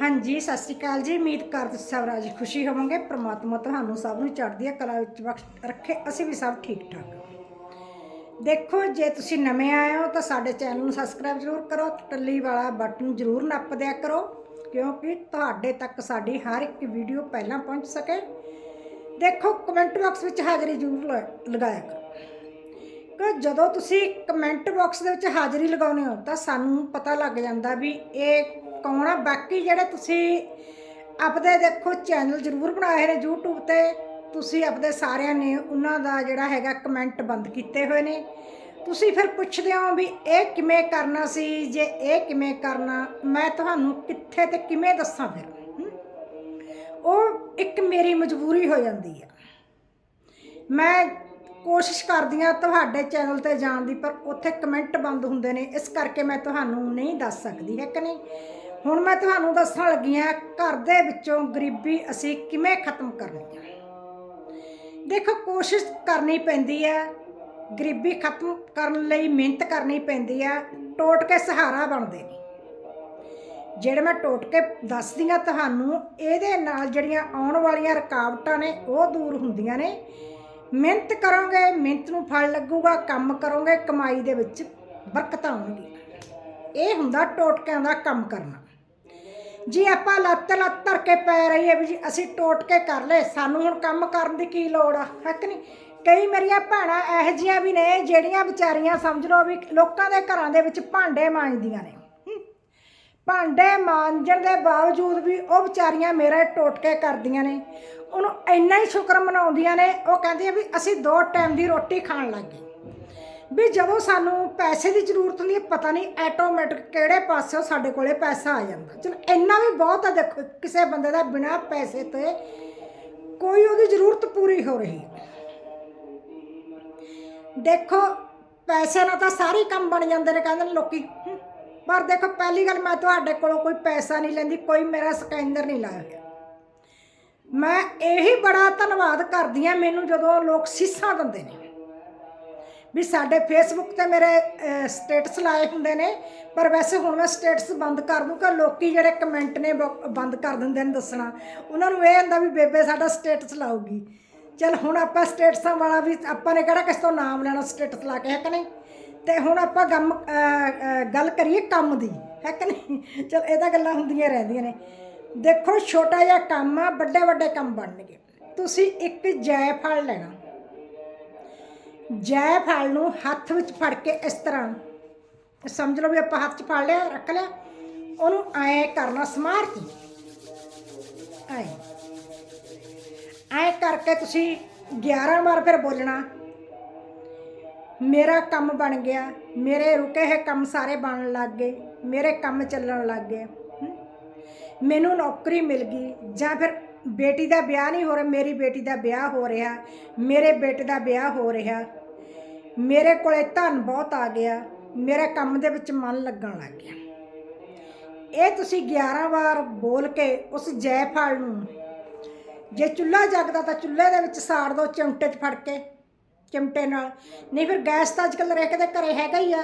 ਹਾਂਜੀ, ਸਤਿ ਸ਼੍ਰੀ ਅਕਾਲ ਜੀ। ਉਮੀਦ ਕਰਦੇ ਸਭ ਰਾਜੀ ਖੁਸ਼ੀ ਹੋਵੋਗੇ। ਪ੍ਰਮਾਤਮਾ ਤੁਹਾਨੂੰ ਸਭ ਨੂੰ ਚੜ੍ਹਦੀ ਕਲਾ ਵਿੱਚ ਬਖਸ਼ ਰੱਖੇ। ਅਸੀਂ ਵੀ ਸਭ ਠੀਕ ਠਾਕ ਦੇਖੋ, ਜੇ ਤੁਸੀਂ ਨਵੇਂ ਆਏ ਹੋ ਤਾਂ ਸਾਡੇ ਚੈਨਲ ਨੂੰ ਸਬਸਕ੍ਰਾਈਬ ਜ਼ਰੂਰ ਕਰੋ। ਟੱਲੀ ਵਾਲਾ ਬਟਨ ਜ਼ਰੂਰ ਨੱਪ ਦਿਆ ਕਰੋ, ਕਿਉਂਕਿ ਤੁਹਾਡੇ ਤੱਕ ਸਾਡੀ ਹਰ ਇੱਕ ਵੀਡੀਓ ਪਹਿਲਾਂ ਪਹੁੰਚ ਸਕੇ। ਦੇਖੋ, ਕਮੈਂਟ ਬਾਕਸ ਵਿੱਚ ਹਾਜ਼ਰੀ ਜ਼ਰੂਰ ਲ- ਲਗਾਇਆ ਕਰੋ। ਜਦੋਂ ਤੁਸੀਂ ਕਮੈਂਟ ਬਾਕਸ ਦੇ ਵਿੱਚ ਹਾਜ਼ਰੀ ਲਗਾਉਂਦੇ ਹੋ, ਤਾਂ ਸਾਨੂੰ ਪਤਾ ਲੱਗ ਜਾਂਦਾ ਵੀ ਇਹ ਕੌਣ ਆ। ਬਾਕੀ ਜਿਹੜੇ ਤੁਸੀਂ ਆਪਦੇ ਦੇਖੋ ਚੈਨਲ ਜ਼ਰੂਰ ਬਣਾਏ ਨੇ YouTube ਤੇ। ਤੁਸੀਂ ਆਪਦੇ ਸਾਰਿਆਂ ਨੇ ਉਹਨਾਂ ਦਾ ਜਿਹੜਾ ਹੈਗਾ ਕਮੈਂਟ ਬੰਦ ਕੀਤੇ ਹੋਏ ਨੇ। ਤੁਸੀਂ ਫਿਰ ਪੁੱਛਦੇ ਹੋ ਵੀ ਇਹ ਕਿਵੇਂ ਕਰਨਾ ਸੀ? ਜੇ ਇਹ ਕਿਵੇਂ ਕਰਨਾ, ਮੈਂ ਤੁਹਾਨੂੰ ਕਿੱਥੇ ਤੇ ਕਿਵੇਂ ਦੱਸਾਂ ਫਿਰ? ਉਹ ਇੱਕ ਮੇਰੀ ਮਜਬੂਰੀ ਹੋ ਜਾਂਦੀ ਆ। ਮੈਂ ਕੋਸ਼ਿਸ਼ ਕਰਦੀ ਹਾਂ ਤੁਹਾਡੇ ਚੈਨਲ ਤੇ ਜਾਣ ਦੀ, ਪਰ ਉੱਥੇ ਕਮੈਂਟ ਬੰਦ ਹੁੰਦੇ ਨੇ, ਇਸ ਕਰਕੇ ਮੈਂ ਤੁਹਾਨੂੰ ਨਹੀਂ ਦੱਸ ਸਕਦੀ, ਹੈ ਕਿ ਨਹੀਂ? ਹੁਣ ਮੈਂ ਤੁਹਾਨੂੰ ਦੱਸਣ ਲੱਗੀ ਹਾਂ, ਘਰ ਦੇ ਵਿੱਚੋਂ ਗਰੀਬੀ ਅਸੀਂ ਕਿਵੇਂ ਖਤਮ ਕਰਨੀ ਹੈ? ਦੇਖੋ, ਕੋਸ਼ਿਸ਼ ਕਰਨੀ ਪੈਂਦੀ ਹੈ, ਗਰੀਬੀ ਖਤਮ ਕਰਨ ਲਈ ਮਿਹਨਤ ਕਰਨੀ ਪੈਂਦੀ ਹੈ ਟੋਟ ਕੇ ਸਹਾਰਾ ਬਣਦੇ ਨੇ। ਜਿਹੜੇ ਮੈਂ ਟੋਟ ਕੇ ਦੱਸਦੀ ਹਾਂ ਤੁਹਾਨੂੰ, ਇਹਦੇ ਨਾਲ ਜਿਹੜੀਆਂ ਆਉਣ ਵਾਲੀਆਂ ਰੁਕਾਵਟਾਂ ਨੇ, ਉਹ ਦੂਰ ਹੁੰਦੀਆਂ ਨੇ। ਮਿਹਨਤ ਕਰੋਗੇ, ਮਿਹਨਤ ਨੂੰ ਫਲ ਲੱਗੂਗਾ, ਕੰਮ ਕਰੋਗੇ, ਕਮਾਈ ਦੇ ਵਿੱਚ ਬਰਕਤਾਂ ਆਉਣਗੀਆਂ ਇਹ ਹੁੰਦਾ ਟੋਟਕਿਆਂ ਦਾ ਕੰਮ ਕਰਨਾ। ਜੀ ਆਪਾਂ ਲੱਤ ਲੱਤ ਧਰ ਕੇ ਪੈ ਰਹੀਏ ਵੀ ਜੀ, ਅਸੀਂ ਟੋਟਕੇ ਕਰ ਲਏ, ਸਾਨੂੰ ਹੁਣ ਕੰਮ ਕਰਨ ਦੀ ਕੀ ਲੋੜ ਆ ਹੱਕ ਨਹੀਂ? ਕਈ ਮੇਰੀਆਂ ਭੈਣਾਂ ਇਹੋ ਜਿਹੀਆਂ ਵੀ ਨੇ ਜਿਹੜੀਆਂ ਵਿਚਾਰੀਆਂ ਸਮਝ ਲਓ ਵੀ ਲੋਕਾਂ ਦੇ ਘਰਾਂ ਦੇ ਵਿੱਚ ਭਾਂਡੇ ਮਾਂਜਦੀਆਂ ਨੇ। ਭਾਂਡੇ ਮਾਂਜਣ ਦੇ ਬਾਵਜੂਦ ਵੀ ਉਹ ਵਿਚਾਰੀਆਂ ਮੇਰੇ ਟੋਟਕੇ ਕਰਦੀਆਂ ਨੇ। ਉਹਨੂੰ ਇੰਨਾ ਹੀ ਸ਼ੁਕਰ ਮਨਾਉਂਦੀਆਂ ਨੇ, ਉਹ ਕਹਿੰਦੀਆਂ ਵੀ ਅਸੀਂ ਦੋ ਟਾਈਮ ਦੀ ਰੋਟੀ ਖਾਣ ਲੱਗ ਗਏ। ਵੀ ਜਦੋਂ ਸਾਨੂੰ ਪੈਸੇ ਦੀ ਜ਼ਰੂਰਤ ਹੁੰਦੀ ਹੈ, ਪਤਾ ਨਹੀਂ ਆਟੋਮੈਟਿਕ ਕਿਹੜੇ ਪਾਸਿਓਂ ਸਾਡੇ ਕੋਲੇ ਪੈਸਾ ਆ ਜਾਂਦਾ। ਚਲੋ ਇੰਨਾ ਵੀ ਬਹੁਤ ਆ ਦੇਖੋ, ਕਿਸੇ ਬੰਦੇ ਦਾ ਬਿਨਾ ਪੈਸੇ ਤੇ ਕੋਈ ਉਹਦੀ ਜ਼ਰੂਰਤ ਪੂਰੀ ਹੋ ਰਹੀ ਦੇਖੋ, ਪੈਸੇ ਨਾਲ ਤਾਂ ਸਾਰੇ ਕੰਮ ਬਣ ਜਾਂਦੇ ਨੇ, ਕਹਿੰਦੇ ਨੇ ਲੋਕੀ। ਪਰ ਦੇਖੋ, ਪਹਿਲੀ ਗੱਲ ਮੈਂ ਤੁਹਾਡੇ ਕੋਲੋਂ ਕੋਈ ਪੈਸਾ ਨਹੀਂ ਲੈਂਦੀ, ਕੋਈ ਮੇਰਾ ਸਕੈਂਦਰ ਨਹੀਂ ਲਾਇਆ ਹੋਇਆ ਮੈਂ ਇਹੀ ਬੜਾ ਧੰਨਵਾਦ ਕਰਦੀ ਆ ਮੈਨੂੰ ਜਦੋਂ ਲੋਕ ਸੀਸਾਂ ਦਿੰਦੇ ਨੇ। ਵੀ ਸਾਡੇ ਫੇਸਬੁੱਕ ਤੇ ਮੇਰੇ ਸਟੇਟਸ ਲਾਏ ਹੁੰਦੇ ਨੇ, ਪਰ ਵੈਸੇ ਹੁਣ ਮੈਂ ਸਟੇਟਸ ਬੰਦ ਕਰ ਦੂੰ ਕਿ ਲੋਕੀ ਜਿਹੜੇ ਕਮੈਂਟ ਨੇ ਬ- ਬੰਦ ਕਰ ਦਿੰਦੇ ਨੇ ਦੱਸਣਾ। ਉਹਨਾਂ ਨੂੰ ਇਹ ਹੁੰਦਾ ਵੀ ਬੇਬੇ ਸਾਡਾ ਸਟੇਟਸ ਲਾਊਗੀ। ਚਲ ਹੁਣ ਆਪਾਂ ਸਟੇਟਸਾਂ ਵਾਲਾ ਵੀ, ਆਪਾਂ ਨੇ ਕਿਹੜਾ ਕਿਸ ਤੋਂ ਨਾਮ ਲੈਣਾ ਸਟੇਟਸ ਲਾ ਕੇ, ਹੈ ਕਿ ਨਹੀਂ? ਤੇ ਹੁਣ ਆਪਾਂ ਗਮ ਗੱਲ ਕਰੀਏ ਕੰਮ ਦੀ, ਹੈ ਕਿ ਨਹੀਂ? ਚਲ ਇਹ ਤਾਂ ਗੱਲਾਂ ਹੁੰਦੀਆਂ ਰਹਿੰਦੀਆਂ ਨੇ। ਦੇਖੋ, ਛੋਟਾ ਜਿਹਾ ਕੰਮ ਆ, ਵੱਡੇ ਵੱਡੇ ਕੰਮ ਬਣਨਗੇ। ਤੁਸੀਂ ਇੱਕ ਜਾਇਫਲ ਲੈਣਾ। ਜਾਇਫਲ ਨੂੰ ਹੱਥ ਵਿੱਚ ਫੜ ਕੇ ਇਸ ਤਰ੍ਹਾਂ, ਸਮਝ ਲਓ ਵੀ ਆਪਾਂ ਹੱਥ 'ਚ ਫੜ ਲਿਆ, ਰੱਖ ਲਿਆ, ਉਹਨੂੰ ਐ ਕਰਨਾ ਸਮਾਰਤੀ ਐ। ਐ ਕਰਕੇ ਤੁਸੀਂ 11 ਵਾਰ ਫਿਰ ਬੋਲਣਾ। ਮੇਰਾ ਕੰਮ ਬਣ ਗਿਆ, ਮੇਰੇ ਰੁਕੇ ਹੋਏ ਕੰਮ ਸਾਰੇ ਬਣਨ ਲੱਗ ਗਏ, ਮੇਰੇ ਕੰਮ ਚੱਲਣ ਲੱਗ ਗਏ। ਮੈਨੂੰ ਨੌਕਰੀ ਮਿਲ ਗਈ, ਜਾਂ ਫਿਰ ਬੇਟੀ ਦਾ ਵਿਆਹ ਨਹੀਂ ਹੋ ਰਿਹਾ, ਮੇਰੀ ਬੇਟੀ ਦਾ ਵਿਆਹ ਹੋ ਰਿਹਾ, ਮੇਰੇ ਬੇਟੇ ਦਾ ਵਿਆਹ ਹੋ ਰਿਹਾ। ਮੇਰੇ ਕੋਲੇ ਧਨ ਬਹੁਤ ਆ ਗਿਆ, ਮੇਰੇ ਕੰਮ ਦੇ ਵਿੱਚ ਮਨ ਲੱਗਣ ਲੱਗ ਗਿਆ। ਇਹ ਤੁਸੀਂ 11 ਵਾਰ ਬੋਲ ਕੇ ਉਸ ਜੈਫਲ ਨੂੰ, ਜੇ ਚੁੱਲ੍ਹਾ ਜਗਦਾ ਤਾਂ ਚੁੱਲ੍ਹੇ ਦੇ ਵਿੱਚ ਸਾੜ ਦੋ ਚਿਮਟੇ 'ਚ ਫੜ ਕੇ। ਚਿਮਟੇ ਨਾਲ। ਨਹੀਂ ਫਿਰ ਗੈਸ ਤਾਂ ਅੱਜਕੱਲ ਰਹਿ ਕੇ ਦੇ ਘਰੇ ਹੈਗਾ ਹੀ ਆ।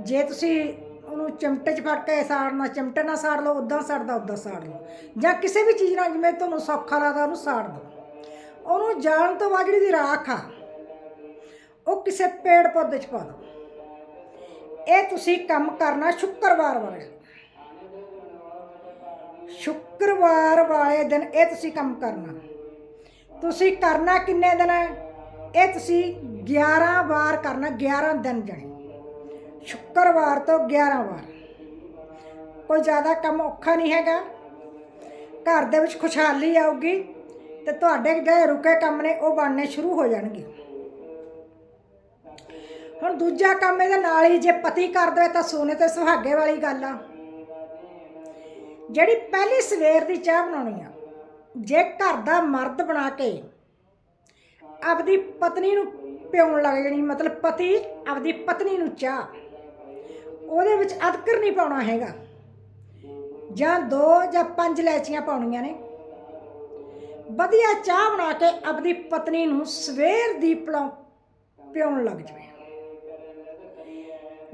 ਜੇ ਤੁਸੀਂ ਉਹਨੂੰ ਚਿਮਟੇ 'ਚ ਫੜ ਕੇ ਸਾੜਨਾ, ਚਿਮਟੇ ਨਾਲ ਸਾੜ ਲਓ ਉਦਾਂ ਸਾੜਦਾ ਉਦਾਂ ਸਾੜ ਲਓ। ਜਾਂ ਕਿਸੇ ਵੀ ਚੀਜ਼ ਨਾਲ ਜਿਵੇਂ ਤੁਹਾਨੂੰ ਸੌਖਾ ਲੱਗਦਾ ਉਹਨੂੰ ਸਾੜ ਦਿਓ। ਉਹਨੂੰ ਜਾਣ ਤੋਂ ਬਾਅਦ ਜਿਹੜੀ ਦੀ ਰਾਖ ਆ, ਉਹ ਕਿਸੇ ਪੇੜ ਪੌਦੇ 'ਚ ਪਾ ਦਿਓ। ਇਹ ਤੁਸੀਂ ਕੰਮ ਕਰਨਾ ਸ਼ੁੱਕਰਵਾਰ ਵਾਲੇ ਸ਼ੁੱਕਰਵਾਰ ਵਾਲੇ ਦਿਨ ਇਹ ਤੁਸੀਂ ਕੰਮ ਕਰਨਾ। ਤੁਸੀਂ ਕਰਨਾ ਕਿੰਨੇ ਦਿਨ ਹੈ? ਇਹ ਤੁਸੀਂ 11 ਵਾਰ ਕਰਨਾ 11 ਦਿਨ ਜਾਣੇ। ਸ਼ੁੱਕਰਵਾਰ ਤੋਂ 11 ਵਾਰ। ਕੋਈ ਜ਼ਿਆਦਾ ਕੰਮ ਔਖਾ ਨਹੀਂ ਹੈਗਾ। ਘਰ ਦੇ ਵਿੱਚ ਖੁਸ਼ਹਾਲੀ ਆਊਗੀ ਤੇ ਤੁਹਾਡੇ ਜਿਹੜੇ ਰੁਕੇ ਕੰਮ ਨੇ, ਉਹ ਬਣਨੇ ਸ਼ੁਰੂ ਹੋ ਜਾਣਗੇ। ਹੁਣ ਦੂਜਾ ਕੰਮ ਇਹਦੇ ਨਾਲ ਹੀ, ਜੇ ਪਤੀ ਕਰ ਦੇਵੇ ਤਾਂ ਸੋਨੇ ਤੇ ਸੁਹਾਗੇ ਵਾਲੀ ਗੱਲ ਆ। ਜਿਹੜੀ ਪਹਿਲੀ ਸਵੇਰ ਦੀ ਚਾਹ ਬਣਾਉਣੀ ਆ, ਜੇ ਘਰ ਦਾ ਮਰਦ ਬਣਾ ਕੇ ਆਪਦੀ ਪਤਨੀ ਨੂੰ ਪਿਉਣ ਲੱਗ ਜਾਣੀ, ਮਤਲਬ ਪਤੀ ਆਪਦੀ ਪਤਨੀ ਨੂੰ ਚਾਹ। ਉਹਦੇ ਵਿੱਚ ਅਦਕਰ ਨਹੀਂ ਪਾਉਣਾ ਹੈਗਾ। ਜਾਂ ਦੋ ਜਾਂ ਪੰਜ ਲੈਚੀਆਂ ਪਾਉਣੀਆਂ ਨੇ। ਵਧੀਆ ਚਾਹ ਬਣਾ ਕੇ ਆਪਦੀ ਪਤਨੀ ਨੂੰ ਸਵੇਰ ਦੀ ਪਿਲਾਉ, ਪਿਉਣ ਲੱਗ ਜਾਵੇ।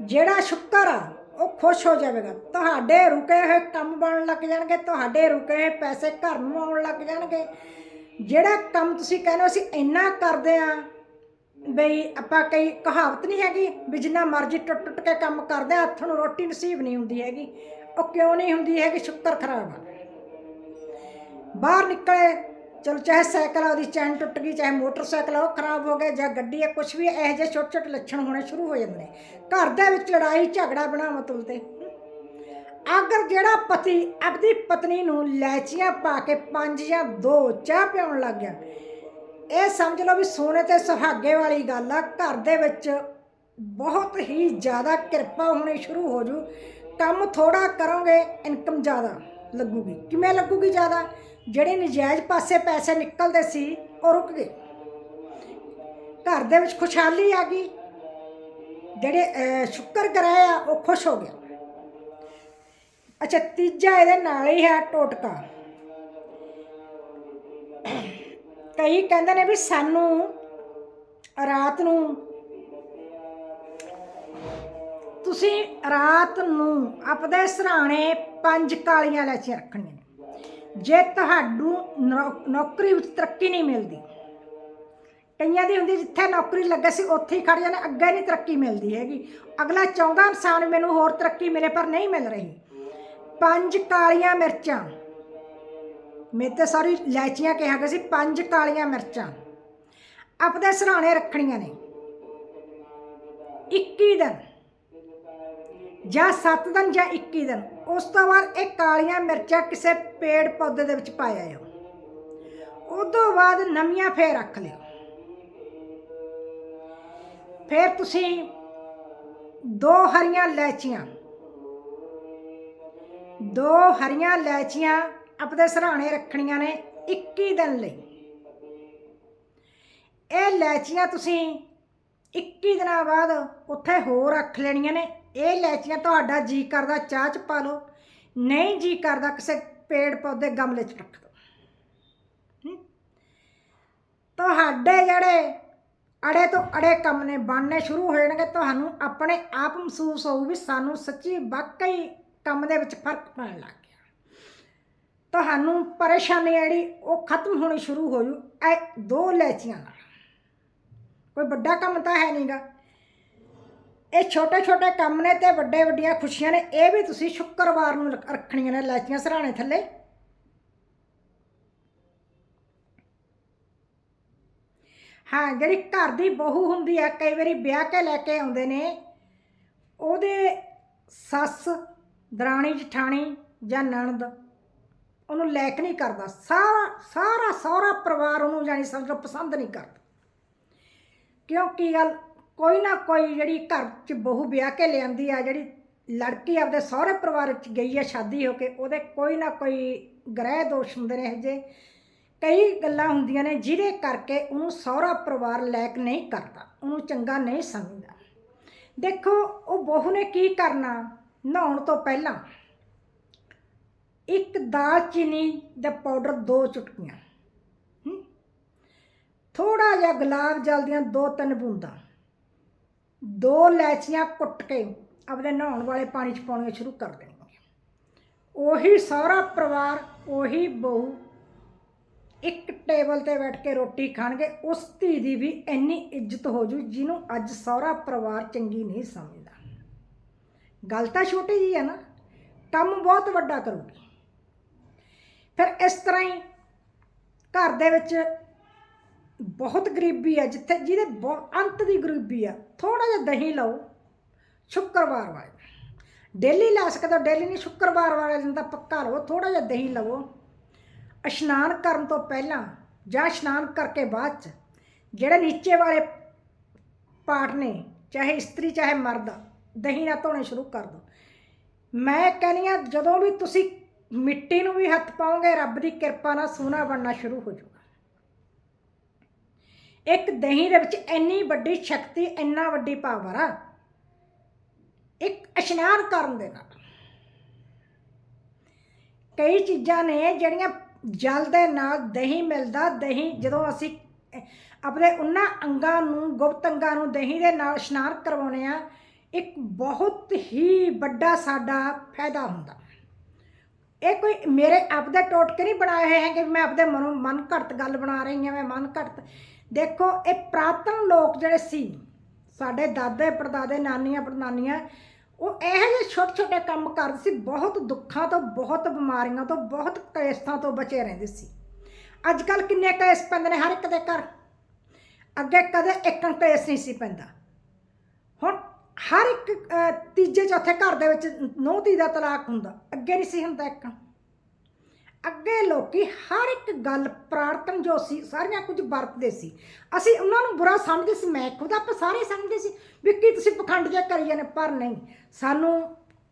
ਜਿਹੜਾ ਸ਼ੁੱਕਰ ਆ, ਉਹ ਖੁਸ਼ ਹੋ ਜਾਵੇਗਾ। ਤੁਹਾਡੇ ਰੁਕੇ ਹੋਏ ਕੰਮ ਬਣਨ ਲੱਗ ਜਾਣਗੇ, ਤੁਹਾਡੇ ਰੁਕੇ ਹੋਏ ਪੈਸੇ ਘਰ ਨੂੰ ਆਉਣ ਲੱਗ ਜਾਣਗੇ। ਜਿਹੜਾ ਕੰਮ ਤੁਸੀਂ ਕਹਿੰਦੇ ਹੋ, ਅਸੀਂ ਇੰਨਾ ਕਰਦੇ ਆ ਬਈ ਆਪਾਂ ਕਈ ਕਹਾਵਤ ਨਹੀਂ ਹੈਗੀ ਵੀ ਜਿੰਨਾ ਮਰਜ਼ੀ ਟੁੱਟ ਟੁੱਟ ਕੇ ਕੰਮ ਕਰਦੇ ਆ ਹੱਥ ਨੂੰ ਰੋਟੀ ਨਸੀਬ ਨਹੀਂ ਹੁੰਦੀ ਹੈਗੀ। ਉਹ ਕਿਉਂ ਨਹੀਂ ਹੁੰਦੀ ਹੈਗੀ? ਸ਼ੁਕਰ ਖਰਾਬ ਆ। ਬਾਹਰ ਨਿਕਲੇ, ਚਲੋ ਚਾਹੇ ਸਾਈਕਲ ਆ, ਉਹਦੀ ਚੈਨ ਟੁੱਟ ਗਈ, ਚਾਹੇ ਮੋਟਰਸਾਈਕਲ ਆ, ਉਹ ਖਰਾਬ ਹੋ ਗਿਆ ਜਾਂ ਗੱਡੀ ਆ ਕੁਝ ਵੀ ਇਹੋ ਜਿਹੇ ਛੋਟੇ ਛੋਟੇ ਲੱਛਣ ਹੋਣੇ ਸ਼ੁਰੂ ਹੋ ਜਾਂਦੇ ਨੇ। ਘਰ ਦੇ ਵਿੱਚ ਲੜਾਈ, ਝਗੜਾ ਬਣਾ ਮਤਲਬ ਤੇ। ਅਗਰ ਜਿਹੜਾ ਪਤੀ ਆਪਣੀ ਪਤਨੀ ਨੂੰ ਲੈਚੀਆਂ ਪਾ ਕੇ ਪੰਜ ਜਾਂ ਦੋ ਚਾਹ ਪਿਆਉਣ ਲੱਗ ਗਿਆ ਇਹ ਸਮਝ ਲਓ ਵੀ ਸੋਨੇ ਤੇ ਸੁਹਾਗੇ ਵਾਲੀ ਗੱਲ ਆ ਘਰ ਦੇ ਵਿੱਚ ਬਹੁਤ ਹੀ ਜ਼ਿਆਦਾ ਕਿਰਪਾ ਹੋਣੀ ਸ਼ੁਰੂ ਹੋ ਜੂ। ਕੰਮ ਥੋੜਾ ਕਰੋਗੇ ਇਨਕਮ ਜ਼ਿਆਦਾ ਲੱਗੂਗੀ। ਕਿਵੇਂ ਲੱਗੂਗੀ ਜ਼ਿਆਦਾ? ਜਿਹੜੇ ਨਜਾਇਜ਼ ਪਾਸੇ ਪੈਸੇ ਨਿਕਲਦੇ ਸੀ ਉਹ ਰੁਕ ਗਏ। ਘਰ ਦੇ ਵਿੱਚ ਖੁਸ਼ਹਾਲੀ ਆ ਗਈ। ਜਿਹੜੇ ਅਹ, ਸ਼ੁਕਰ ਗ੍ਰਹਿ ਆ ਉਹ ਖੁਸ਼ ਹੋ ਗਿਆ। ਅੱਛਾ, ਤੀਜਾ ਇਹਦੇ ਨਾਲ ਹੀ ਹੈ ਟੋਟਕਾ। ਕਈ ਕਹਿੰਦੇ ਨੇ ਵੀ ਸਾਨੂੰ ਰਾਤ ਨੂੰ ਤੁਸੀਂ ਰਾਤ ਨੂੰ ਆਪਦੇ ਸਰਾਣੇ ਪੰਜ ਕਾਲੀਆਂ ਇਲਾਚੀਆਂ ਰੱਖਣੀਆਂ। ਨੇ ਜੇ ਤੁਹਾਨੂੰ ਨੌ- ਨੌਕਰੀ ਵਿੱਚ ਤਰੱਕੀ ਨਹੀਂ ਮਿਲਦੀ। ਕਈਆਂ ਦੀ ਹੁੰਦੀ ਜਿੱਥੇ ਨੌਕਰੀ ਲੱਗੇ ਸੀ, ਉੱਥੇ ਹੀ ਖੜ ਜਾਂਦੇ, ਅੱਗੇ ਨਹੀਂ ਤਰੱਕੀ ਮਿਲਦੀ ਹੈਗੀ। ਅਗਲਾ ਚਾਹੁੰਦਾ ਇਨਸਾਨ ਮੈਨੂੰ ਹੋਰ ਤਰੱਕੀ ਮਿਲੇ ਪਰ ਨਹੀਂ ਮਿਲ ਰਹੀ। ਪੰਜ ਕਾਲੀਆਂ ਮਿਰਚਾਂ। ਮੇਰੇ ਤਾਂ ਸਾਰੀ ਇਲਾਇਚੀਆਂ ਕਿਹਾ ਗਿਆ ਸੀ, ਪੰਜ ਕਾਲੀਆਂ ਮਿਰਚਾਂ। ਆਪਣੇ ਸਰਾਣੇ ਰੱਖਣੀਆਂ ਨੇ। 21 ਦਿਨ ਜਾਂ 7 ਦਿਨ ਜਾਂ 21 ਦਿਨ, ਉਸ ਤੋਂ ਬਾਅਦ ਇਹ ਕਾਲੀਆਂ ਮਿਰਚਾਂ ਕਿਸੇ ਪੇੜ ਪੌਦੇ ਦੇ ਵਿੱਚ ਪਾਇਆ ਆਇਓ ਉਦੋਂ ਬਾਅਦ ਨਵੀਆਂ ਫੇਰ ਰੱਖ ਲਿਓ। ਫਿਰ ਤੁਸੀਂ ਦੋ ਹਰੀਆਂ ਲੈਚੀਆਂ ਦੋ ਹਰੀਆਂ ਲੈਚੀਆਂ ਆਪਣੇ ਸਰਾਣੇ ਰੱਖਣੀਆਂ ਨੇ 21 ਦਿਨ ਲਈ। ਇਹ ਲੈਚੀਆਂ ਤੁਸੀਂ 21 ਦਿਨਾਂ ਬਾਅਦ ਉੱਥੇ ਹੋਰ ਰੱਖ ਲੈਣੀਆਂ ਨੇ। ਇਹ ਲੈਚੀਆਂ ਤੁਹਾਡਾ ਜੀ ਕਰਦਾ ਚਾਹ ਚ ਪਾ ਲਓ, ਨਹੀਂ ਜੀ ਕਰਦਾ ਕਿਸੇ ਪੇੜ ਪੌਦੇ ਗਮਲੇ ਚ ਰੱਖ ਦਿਓ ਤੁਹਾਡੇ ਜਿਹੜੇ ਅੜੇ ਤੋਂ ਅੜੇ ਕੰਮ ਨੇ, ਬਣਨੇ ਸ਼ੁਰੂ ਹੋ ਜਾਣਗੇ, ਤੁਹਾਨੂੰ ਆਪਣੇ ਆਪ ਮਹਿਸੂਸ ਹੋਊ ਵੀ ਸਾਨੂੰ ਸੱਚੀ ਵਾਕਈ ਕੰਮ ਦੇ ਵਿੱਚ ਫ਼ਰਕ ਪੈਣ ਲੱਗ ਗਿਆ। ਤੁਹਾਨੂੰ ਪਰੇਸ਼ਾਨੀ ਜਿਹੜੀ ਉਹ ਖਤਮ ਹੋਣੀ ਸ਼ੁਰੂ ਹੋ ਜੂ, ਇਹ ਦੋ ਲੈਚੀਆਂ ਨਾਲ। ਕੋਈ ਵੱਡਾ ਕੰਮ ਤਾਂ ਹੈ ਨਹੀਂਗਾ ਇਹ ਛੋਟੇ ਛੋਟੇ ਕੰਮ ਨੇ ਤੇ ਵੱਡੇ ਵੱਡੀਆਂ ਖੁਸ਼ੀਆਂ ਨੇ, ਇਹ ਵੀ ਤੁਸੀਂ ਸ਼ੁੱਕਰਵਾਰ ਨੂੰ ਰੱਖਣੀਆਂ ਨੇ ਲੈਚੀਆਂ ਸਰਾਣੇ ਥੱਲੇ। ਹਾਂ, ਜਿਹੜੀ ਘਰ ਦੀ ਬਹੂ ਹੁੰਦੀ ਆ ਕਈ ਵਾਰੀ ਵਿਆਹ ਕੇ ਲੈ ਕੇ ਆਉਂਦੇ ਨੇ, ਉਹਦੇ ਸੱਸ ਦਰਾਣੀ, ਜਠਾਣੀ ਜਾਂ ਨਣਦ, ਉਹਨੂੰ ਲੈਕ ਨਹੀਂ ਕਰਦਾ। ਸਾਰਾ ਸਾਰਾ ਸਹੁਰਾ ਪਰਿਵਾਰ ਉਹਨੂੰ ਜਾਨੀ ਸਮਝੋ ਪਸੰਦ ਨਹੀਂ ਕਰਦਾ। ਕਿਉਂਕਿ ਗੱਲ? ਕੋਈ ਨਾ ਕੋਈ ਜਿਹੜੀ ਘਰ 'ਚ ਬਹੂ ਵਿਆਹ ਕੇ ਲਿਆਂਦੀ ਆ, ਜਿਹੜੀ ਲੜਕੀ ਆਪਦੇ ਸਹੁਰੇ ਪਰਿਵਾਰ 'ਚ ਗਈ ਆ ਸ਼ਾਦੀ ਹੋ ਕੇ, ਉਹਦੇ ਕੋਈ ਨਾ ਕੋਈ ਗ੍ਰਹਿ ਦੋਸ਼ ਹੁੰਦੇ ਨੇ ਇਹ ਜੇ ਕਈ ਗੱਲਾਂ ਹੁੰਦੀਆਂ ਨੇ ਜਿਹਦੇ ਕਰਕੇ ਉਹਨੂੰ ਸਹੁਰਾ ਪਰਿਵਾਰ ਲਾਇਕ ਨਹੀਂ ਕਰਦਾ, ਉਹਨੂੰ ਚੰਗਾ ਨਹੀਂ ਸਮਝਦਾ। ਦੇਖੋ, ਉਹ ਬਹੂ ਨੇ ਕੀ ਕਰਨਾ? ਨਹਾਉਣ ਤੋਂ ਪਹਿਲਾਂ ਇੱਕ ਦਾਲਚੀਨੀ ਦਾ ਪਾਊਡਰ ਦੋ ਚੁਟਕੀਆਂ ਹਮ? ਥੋੜਾ ਜਿਹਾ ਗੁਲਾਬ ਜਲ ਦੀਆਂ ਦੋ ਤਿੰਨ ਬੂੰਦਾਂ, ਦੋ ਲੈਚੀਆਂ ਕੁੱਟ ਕੇ ਆਪਣੇ ਨਹਾਉਣ ਵਾਲੇ ਪਾਣੀ 'ਚ ਪਾਉਣੀਆਂ ਸ਼ੁਰੂ ਕਰ ਦੇਣੀਆਂ ਉਹੀ ਸਹੁਰਾ ਪਰਿਵਾਰ, ਉਹੀ ਬਹੂ ਇੱਕ ਟੇਬਲ ਤੇ ਬੈਠ ਕੇ ਰੋਟੀ ਖਾਣਗੇ, ਉਸ ਧੀ ਦੀ ਵੀ ਇੰਨੀ ਇੱਜ਼ਤ ਹੋ ਜੂ ਜਿਹਨੂੰ ਅੱਜ ਸਹੁਰਾ ਪਰਿਵਾਰ ਚੰਗੀ ਨਹੀਂ ਸਮਝਦਾ ਗੱਲ ਤਾਂ ਛੋਟੀ ਜੀ ਹੈ ਨਾ, ਕੰਮ ਬਹੁਤ ਵੱਡਾ ਕਰੂਗੀ। ਫਿਰ ਇਸ ਤਰ੍ਹਾਂ ਹੀ ਘਰ ਦੇ ਵਿੱਚ ਬਹੁਤ ਗਰੀਬੀ ਆ ਜਿੱਥੇ ਜਿਹਦੇ ਬਹੁਤ ਅੰਤ ਦੀ ਗਰੀਬੀ ਆ ਥੋੜਾ ਜਿਹਾ ਦਹੀਂ ਲਓ, ਸ਼ੁੱਕਰਵਾਰ ਵਾਲੇ ਡੇਲੀ ਲੈ ਸਕਦੇ ਹੋ ਡੇਲੀ ਨਹੀਂ, ਸ਼ੁੱਕਰਵਾਰ ਵਾਲੇ ਦਿਨ ਤਾਂ ਪੱਕਾ ਲਓ ਥੋੜਾ ਜਿਹਾ ਦਹੀਂ ਲਵੋ। ਇਸ਼ਨਾਨ ਕਰਨ ਤੋਂ ਪਹਿਲਾਂ ਜਾਂ ਇਸ਼ਨਾਨ ਕਰਕੇ ਬਾਅਦ ਚ, ਜਿਹੜੇ ਨੀਚੇ ਵਾਲੇ ਪਾਰਟ ਨੇ, ਚਾਹੇ ਇਸਤਰੀ ਚਾਹੇ ਮਰਦ ਦਹੀਂ ਨਾਲ ਧੋਣੇ ਸ਼ੁਰੂ ਕਰ ਦਿਓ ਮੈਂ ਕਹਿੰਦੀ ਹਾਂ, ਜਦੋਂ ਵੀ ਤੁਸੀਂ ਮਿੱਟੀ ਨੂੰ ਵੀ ਹੱਥ ਪਾਓਗੇ, ਰੱਬ ਦੀ ਕਿਰਪਾ ਨਾਲ ਸੋਨਾ ਬਣਨਾ ਸ਼ੁਰੂ ਹੋ ਜਾਊਗਾ। ਇੱਕ ਦਹੀਂ ਦੇ ਵਿੱਚ ਇੰਨੀ ਵੱਡੀ ਸ਼ਕਤੀ, ਇੰਨਾ ਵੱਡੀ ਪਾਵਰ ਆ, ਇੱਕ ਇਸ਼ਨਾਨ ਕਰਨ ਦੇ ਨਾਲ। ਕਈ ਚੀਜ਼ਾਂ ਨੇ ਜਿਹੜੀਆਂ ਜਲ ਦੇ ਨਾਲ ਦਹੀਂ ਮਿਲਦਾ, ਦਹੀਂ ਜਦੋਂ ਅਸੀਂ ਆਪਣੇ ਉਹਨਾਂ ਅੰਗਾਂ ਨੂੰ, ਗੁਪਤ ਅੰਗਾਂ ਨੂੰ ਦਹੀਂ ਦੇ ਨਾਲ ਇਸ਼ਨਾਨ ਕਰਵਾਉਨੇ ਆ ਇੱਕ ਬਹੁਤ ਹੀ ਵੱਡਾ ਸਾਡਾ ਫਾਇਦਾ ਹੁੰਦਾ। ਇਹ ਕੋਈ ਮੇਰੇ ਆਪਦੇ ਟੋਟਕੇ ਨਹੀਂ ਬਣਾਏ ਹੋਏ ਹੈਗੇ ਵੀ ਮੈਂ ਆਪਦੇ ਮਨੋਂ ਮਨ ਘੜਤ ਗੱਲ ਬਣਾ ਰਹੀ ਹਾਂ, ਮੈਂ ਮਨ ਘੜਤ ਦੇਖੋ, ਇਹ ਪ੍ਰਾਤਨ ਲੋਕ ਜਿਹੜੇ ਸੀ, ਸਾਡੇ ਦਾਦੇ, ਪੜਦਾਦੇ, ਨਾਨੀਆਂ, ਪੜਨਾਨੀਆਂ, ਉਹ ਇਹੋ ਜਿਹੇ ਛੋਟੇ ਛੋਟੇ ਕੰਮ ਕਰਦੇ ਸੀ, ਬਹੁਤ ਦੁੱਖਾਂ ਤੋਂ, ਬਹੁਤ ਬਿਮਾਰੀਆਂ ਤੋਂ, ਬਹੁਤ ਕਲੇਸ਼ਾਂ ਤੋਂ ਬਚੇ ਰਹਿੰਦੇ ਸੀ। ਅੱਜ ਕੱਲ ਕਿੰਨੇ ਕਲੇਸ਼ ਪੈਂਦੇ ਨੇ ਹਰ ਇੱਕ ਦੇ ਘਰ। ਅੱਗੇ ਕਦੇ ਇੱਕ ਕਲੇਸ਼ ਨਹੀਂ ਸੀ ਪੈਂਦਾ। ਹੁਣ ਹਰ ਇੱਕ ਤੀਜੇ, ਚੌਥੇ ਘਰ ਦੇ ਵਿੱਚ ਨੌ ਧੀ ਦਾ ਤਲਾਕ ਹੁੰਦਾ। ਅੱਗੇ ਨਹੀਂ ਸੀ ਹੁੰਦਾ ਇੱਕ। ਅੱਗੇ ਲੋਕੀ ਹਰ ਇੱਕ ਗੱਲ ਪ੍ਰਾਰਥਨ ਜੋ ਸੀ, ਸਾਰੀਆਂ ਕੁਝ ਵਰਤਦੇ ਸੀ। ਅਸੀਂ ਉਹਨਾਂ ਨੂੰ ਬੁਰਾ ਸਮਝਦੇ ਸੀ, ਮੈਂ ਖੁਦ ਆਪਾਂ ਸਾਰੇ ਸਮਝਦੇ ਸੀ ਵੀ ਕੀ ਤੁਸੀਂ ਪਖੰਡ ਜਿਹਾ ਕਰੀ ਜਾਂਦੇ ਪਰ ਨਹੀਂ। ਸਾਨੂੰ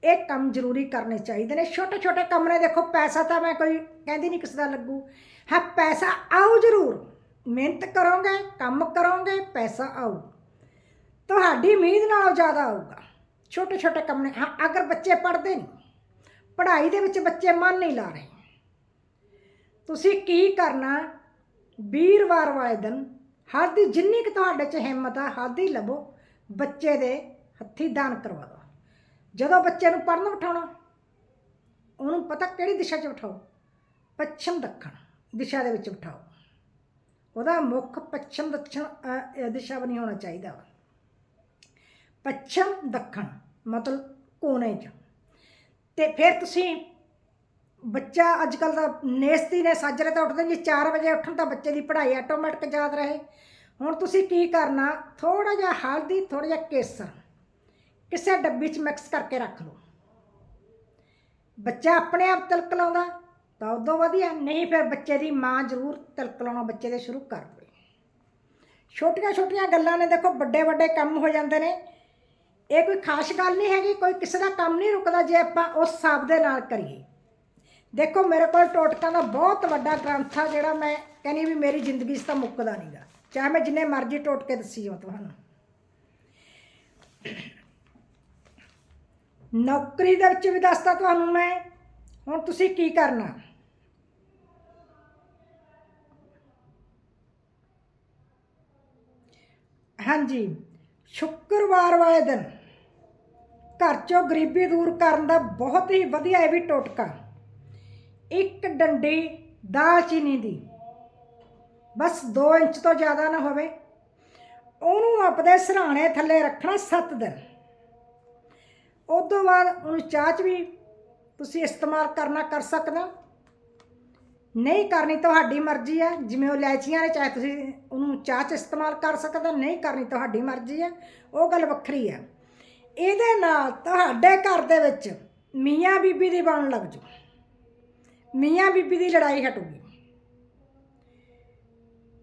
ਇਹ ਕੰਮ ਜ਼ਰੂਰੀ ਕਰਨੇ ਚਾਹੀਦੇ ਨੇ। ਛੋਟੇ ਛੋਟੇ ਕਮਰੇ ਦੇਖੋ, ਪੈਸਾ ਤਾਂ ਮੈਂ ਕੋਈ ਕਹਿੰਦੀ ਨਹੀਂ ਕਿਸੇ ਦਾ ਲੱਗੂ। ਹਾਂ, ਪੈਸਾ ਆਉ ਜ਼ਰੂਰ। ਮਿਹਨਤ ਕਰੋਗੇ, ਕੰਮ ਕਰੋਗੇ, ਪੈਸਾ ਆਊ। ਤੁਹਾਡੀ ਉਮੀਦ ਨਾਲੋਂ ਜ਼ਿਆਦਾ ਆਊਗਾ। ਛੋਟੇ ਛੋਟੇ ਕੰਮ ਨੇ ਹਾਂ ਅਗਰ ਬੱਚੇ ਪੜ੍ਹਦੇ ਨਹੀਂ ਪੜ੍ਹਾਈ ਦੇ ਵਿੱਚ ਬੱਚੇ ਮਨ ਨਹੀਂ ਲਾ ਰਹੇ। ਤੁਸੀਂ ਕੀ ਕਰਨਾ? ਵੀਰਵਾਰ ਵਾਲੇ ਦਿਨ ਹੱਥ ਦੀ ਜਿੰਨੀ ਕਿ ਤੁਹਾਡੇ 'ਚ ਹਿੰਮਤ ਆ ਹੱਥ ਦੀ ਲਵੋ ਬੱਚੇ ਦੇ ਹੱਥੀ ਦਾਨ ਕਰਵਾ ਦਿਓ। ਜਦੋਂ ਬੱਚੇ ਨੂੰ ਪੜ੍ਹਨ ਬਿਠਾਉਣਾ ਉਹਨੂੰ ਪਤਾ ਕਿਹੜੀ ਦਿਸ਼ਾ 'ਚ ਬਿਠਾਓ? ਪੱਛਮ ਦੱਖਣ ਦਿਸ਼ਾ ਦੇ ਵਿੱਚ ਬਿਠਾਓ। ਉਹਦਾ ਮੁੱਖ ਪੱਛਮ ਦੱਖਣ ਅ, ਇਹ ਦਿਸ਼ਾ ਬਣੀ ਹੋਣਾ ਚਾਹੀਦਾ। ਵਾ ਪੱਛਮ ਦੱਖਣ, ਮਤਲਬ ਕੋਨੇ 'ਚ। ਤੇ ਫਿਰ ਤੁਸੀਂ ਬੱਚਾ ਅੱਜ ਕੱਲ ਦਾ ਨੇਸਤੀ ਨੇ ਸਾਜਰੇ ਤਾਂ ਉੱਠਦੇ ਨਹੀਂ 4 ਵਜੇ ਉੱਠਣ ਤਾਂ ਬੱਚੇ ਦੀ ਪੜ੍ਹਾਈ ਆਟੋਮੈਟਿਕ ਯਾਦ ਰਹੇ। ਹੁਣ ਤੁਸੀਂ ਕੀ ਕਰਨਾ ਥੋੜਾ ਜਿਹਾ ਹਲਦੀ ਥੋੜਾ ਜਿਹਾ ਕੇਸਰ, ਕਿਸੇ ਡੱਬੀ 'ਚ ਮਿਕਸ ਕਰਕੇ ਰੱਖ ਲਓ। ਬੱਚਾ ਆਪਣੇ ਆਪ ਤਿਲਕ ਲਾਉਂਦਾ, ਤਾਂ ਉਦੋਂ ਵਧੀਆ, ਨਹੀਂ ਫਿਰ ਬੱਚੇ ਦੀ ਮਾਂ ਜ਼ਰੂਰ ਤਿਲਕ ਲਾਉਣਾ ਬੱਚੇ ਦੇ ਸ਼ੁਰੂ ਕਰ ਦੇਵੇ। ਛੋਟੀਆਂ ਛੋਟੀਆਂ ਗੱਲਾਂ ਨੇ, ਦੇਖੋ ਵੱਡੇ ਵੱਡੇ ਕੰਮ ਹੋ ਜਾਂਦੇ ਨੇ। ਇਹ ਕੋਈ ਖਾਸ ਗੱਲ ਨਹੀਂ ਹੈਗੀ, ਕੋਈ ਕਿਸੇ ਦਾ ਕੰਮ ਨਹੀਂ ਰੁਕਦਾ ਜੇ ਆਪਾਂ ਉਸ ਹਿਸਾਬ ਦੇ ਨਾਲ ਕਰੀਏ। ਦੇਖੋ, ਮੇਰੇ ਕੋਲ ਟੋਟਕਾਂ ਦਾ ਬਹੁਤ ਵੱਡਾ ਗ੍ਰੰਥ ਆ ਜਿਹੜਾ ਮੈਂ ਕਹਿੰਦੀ ਵੀ ਮੇਰੀ ਜ਼ਿੰਦਗੀ 'ਚ ਤਾਂ ਮੁੱਕਦਾ ਨਹੀਂਗਾ। ਚਾਹੇ ਮੈਂ ਜਿੰਨੇ ਮਰਜ਼ੀ ਟੋਟਕੇ ਦੱਸੀ ਜਾਵਾਂ ਤੁਹਾਨੂੰ। ਨੌਕਰੀ ਦੇ ਵਿੱਚ ਵੀ ਦੱਸਤਾ ਤੁਹਾਨੂੰ ਮੈਂ, ਹੁਣ ਤੁਸੀਂ ਕੀ ਕਰਨਾ? ਹਾਂਜੀ, ਸ਼ੁੱਕਰਵਾਰ ਵਾਲੇ ਦਿਨ ਘਰ ਚੋਂ ਗਰੀਬੀ ਦੂਰ ਕਰਨ ਦਾ ਬਹੁਤ ਹੀ ਵਧੀਆ ਇਹ ਵੀ ਟੋਟਕਾ। ਇੱਕ ਡੰਡੀ ਦਾਲਚੀਨੀ ਦੀ। ਬਸ 2 ਇੰਚ ਤੋਂ ਜ਼ਿਆਦਾ ਨਾ ਹੋਵੇ। ਉਹਨੂੰ ਆਪਦੇ ਸਰਾਣੇ ਥੱਲੇ ਰੱਖਣਾ 7 ਦਿਨ। ਉਸ ਤੋਂ ਬਾਅਦ ਉਹਨੂੰ ਚਾਹ 'ਚ ਵੀ ਤੁਸੀਂ ਇਸਤੇਮਾਲ ਕਰਨਾ ਕਰ ਸਕਦੇ। ਹੋ ਨਹੀਂ ਕਰਨੀ ਤੁਹਾਡੀ ਮਰਜ਼ੀ ਹੈ ਜਿਵੇਂ ਉਹ ਲੈਚੀਆਂ ਨੇ, ਚਾਹੇ ਤੁਸੀਂ ਉਹਨੂੰ ਚਾਹ 'ਚ ਇਸਤੇਮਾਲ ਕਰ ਸਕਦੇ। ਨਹੀਂ ਕਰਨੀ ਤੁਹਾਡੀ ਮਰਜ਼ੀ ਹੈ ਉਹ ਗੱਲ ਵੱਖਰੀ ਹੈ ਇਹਦੇ ਨਾਲ ਤੁਹਾਡੇ ਘਰ ਦੇ ਵਿੱਚ ਮੀਆਂ ਬੀਬੀ ਦੀ ਬਣ ਲੱਗ ਜੂ ਮੀਆਂ ਬੀਬੀ ਦੀ ਲੜਾਈ ਹਟੂਗੀ।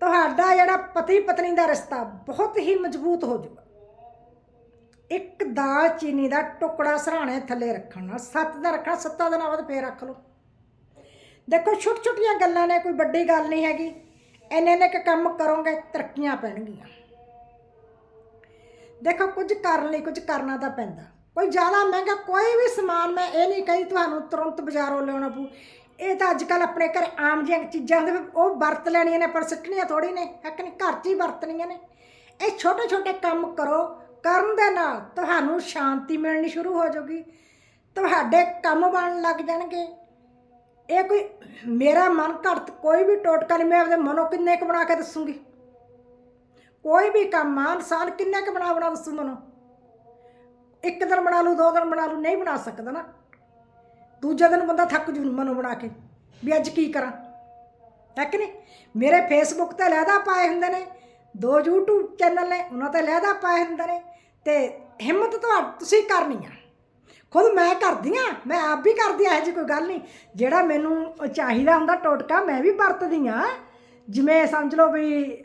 ਤੁਹਾਡਾ ਜਿਹੜਾ ਪਤੀ ਪਤਨੀ ਦਾ ਰਿਸ਼ਤਾ ਬਹੁਤ ਹੀ ਮਜ਼ਬੂਤ ਹੋ ਜਾਊਗਾ। ਇੱਕ ਦਾਲ ਚੀਨੀ ਦਾ ਟੁਕੜਾ ਸਰਾਣੇ ਥੱਲੇ ਰੱਖਣਾ, ਸੱਤ ਦਾ ਰੱਖਣਾ, ਸੱਤਾਂ ਦਿਨਾਂ ਬਾਅਦ ਫੇਰ ਰੱਖ ਲਓ। ਦੇਖੋ ਛੋਟੀ ਛੋਟੀਆਂ ਗੱਲਾਂ ਨੇ, ਕੋਈ ਵੱਡੀ ਗੱਲ ਨਹੀਂ ਹੈਗੀ। ਇੰਨੇ ਇੰਨੇ ਕੁ ਕੰਮ ਕਰੋਗੇ, ਤਰੱਕੀਆਂ ਪੈਣਗੀਆਂ। ਦੇਖੋ, ਕੁਝ ਕਰਨ ਲਈ ਕੁਝ ਕਰਨਾ ਤਾਂ ਪੈਂਦਾ। ਕੋਈ ਜ਼ਿਆਦਾ ਮਹਿੰਗਾ ਕੋਈ ਵੀ ਸਮਾਨ ਮੈਂ ਇਹ ਨਹੀਂ ਕਹੀ ਤੁਹਾਨੂੰ ਤੁਰੰਤ ਬਾਜ਼ਾਰੋਂ ਲਿਆਉਣਾ ਪਊ। ਇਹ ਤਾਂ ਅੱਜ ਕੱਲ ਆਪਣੇ ਘਰ ਆਮ ਜਿਹੀਆਂ ਚੀਜ਼ਾਂ ਦੇ ਉਹ ਵਰਤ ਲੈਣੀਆਂ ਨੇ, ਪਰ ਸਿੱਟਣੀਆਂ ਥੋੜੀ ਨੇ। ਹੈ ਨਹੀਂ? ਘਰ 'ਚ ਹੀ ਵਰਤਣੀਆਂ ਨੇ। ਇਹ ਛੋਟੇ ਛੋਟੇ ਕੰਮ ਕਰੋ। ਕਰਨ ਦੇ ਨਾਲ ਤੁਹਾਨੂੰ ਸ਼ਾਂਤੀ ਮਿਲਣੀ ਸ਼ੁਰੂ ਹੋ ਜਾਊਗੀ। ਤੁਹਾਡੇ ਕੰਮ ਬਣਨ ਲੱਗ ਜਾਣਗੇ। ਇਹ ਕੋਈ, ਮੇਰਾ ਮਨ ਘੜਤ ਕੋਈ ਵੀ ਟੋਟਕਾ ਨਹੀਂ, ਮੈਂ ਆਪਦੇ ਮਨੋਂ ਕਿੰਨੇ ਕੁ ਬਣਾ ਕੇ ਦੱਸੂਗੀ। ਕੋਈ ਵੀ ਕੰਮ ਆ, ਇਨਸਾਨ ਕਿੰਨਾ ਕੁ ਬਣਾ ਬਣਾ ਦੱਸੂ ਮਨੋਂ? ਇੱਕ ਦਿਨ ਬਣਾ ਲੂ ਦੋ ਦਿਨ ਬਣਾ ਲੂ ਨਹੀਂ ਬਣਾ ਸਕਦਾ ਨਾ। ਦੂਜੇ ਦਿਨ ਬੰਦਾ ਥੱਕ ਜੂ ਮਨੋ ਬਣਾ ਕੇ, ਵੀ ਅੱਜ ਕੀ ਕਰਾਂ? ਹੈ ਕਿ ਨਹੀਂ? ਮੇਰੇ ਫੇਸਬੁੱਕ ਤੇ ਲਹਿਦਾ ਪਾਏ ਹੁੰਦੇ ਨੇ, ਦੋ YouTube ਚੈਨਲ ਨੇ, ਉਹਨਾਂ ਤੇ ਲਹਿਦਾ ਪਾਏ ਹੁੰਦੇ ਨੇ, ਤੇ ਹਿੰਮਤ ਤਾਂ ਤੁਸੀਂ ਕਰਨੀ ਆ। ਖੁਦ ਮੈਂ ਕਰਦੀ ਆ, ਮੈਂ ਆਪ ਵੀ ਕਰਦੀ ਆ, ਇਹ ਜੀ ਕੋਈ ਗੱਲ ਨਹੀਂ। ਜਿਹੜਾ ਮੈਨੂੰ ਚਾਹੀਦਾ ਹੁੰਦਾ ਟੋਟਕਾ, ਮੈਂ ਵੀ ਵਰਤਦੀ ਆ। ਜਿਵੇਂ ਸਮਝ ਲਓ ਵੀ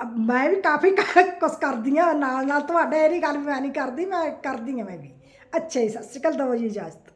ਮੈਂ ਵੀ ਕਾਫੀ ਕੁਛ ਕਰਦੀ ਆ ਨਾਲ ਨਾਲ ਤੁਹਾਡੇ ਇਹ ਨਹੀਂ ਗੱਲ ਵੀ ਮੈਂ ਨਹੀਂ ਕਰਦੀ, ਮੈਂ ਕਰਦੀ ਆ ਮੈਂ ਵੀ। ਅੱਛਾ ਜੀ, ਸਤਿ ਸ਼੍ਰੀ ਅਕਾਲ ਦਿਓ ਜੀ, ਇਜਾਜ਼ਤ।